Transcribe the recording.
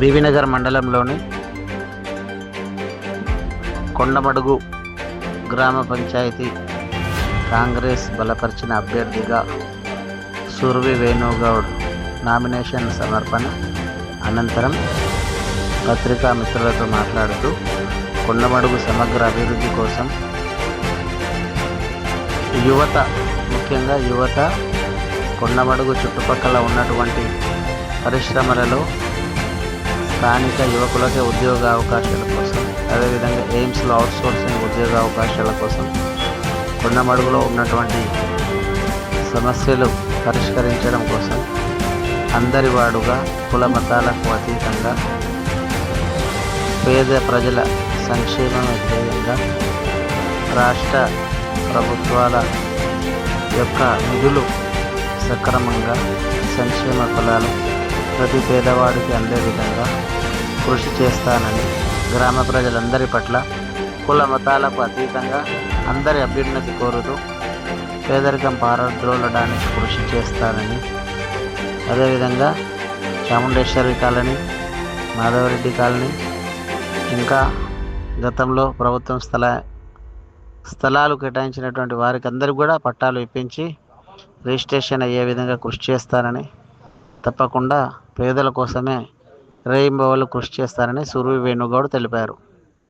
బీబీనగర్ మండలంలోని కొండమడుగు గ్రామ పంచాయతీ కాంగ్రెస్ బలపరిచిన అభ్యర్థిగా సూర్వి వేణుగౌడ్ నామినేషన్ సమర్పణ అనంతరం పత్రికా మిత్రులతో మాట్లాడుతూ కొండమడుగు సమగ్ర అభివృద్ధి కోసం యువత ముఖ్యంగా యువత కొండమడుగు చుట్టుపక్కల ఉన్నటువంటి పరిశ్రమలలో స్థానిక యువకులకే ఉద్యోగ అవకాశాల కోసం అదేవిధంగా ఎయిమ్స్లో అవుట్సోర్సింగ్ ఉద్యోగ అవకాశాల కోసం కొండమడుగులో ఉన్నటువంటి సమస్యలు పరిష్కరించడం కోసం అందరి వాడుగా కుల మతాలకు అతీతంగా పేద ప్రజల సంక్షేమం ధ్యేయంగా రాష్ట్ర ప్రభుత్వాల యొక్క నిధులు సక్రమంగా సంక్షేమ ఫలాలు ప్రతి పేదవాడికి అందే విధంగా కృషి చేస్తానని గ్రామ ప్రజలందరి పట్ల కుల మతాలకు అతీతంగా అందరి అభ్యున్నతి కోరుతూ పేదరికం పారద్రోలడానికి కృషి చేస్తానని అదేవిధంగా చాముండేశ్వరి కాలనీ మాధవరెడ్డి కాలనీ ఇంకా గతంలో ప్రభుత్వం స్థల స్థలాలు కేటాయించినటువంటి వారికి అందరికీ కూడా పట్టాలు ఇప్పించి రిజిస్ట్రేషన్ అయ్యే విధంగా కృషి చేస్తానని తప్పకుండా పేదల కోసమే రేయింబవళ్ళు కృషి చేస్తారని సుర్వి వేణుగౌడ్ తెలిపారు.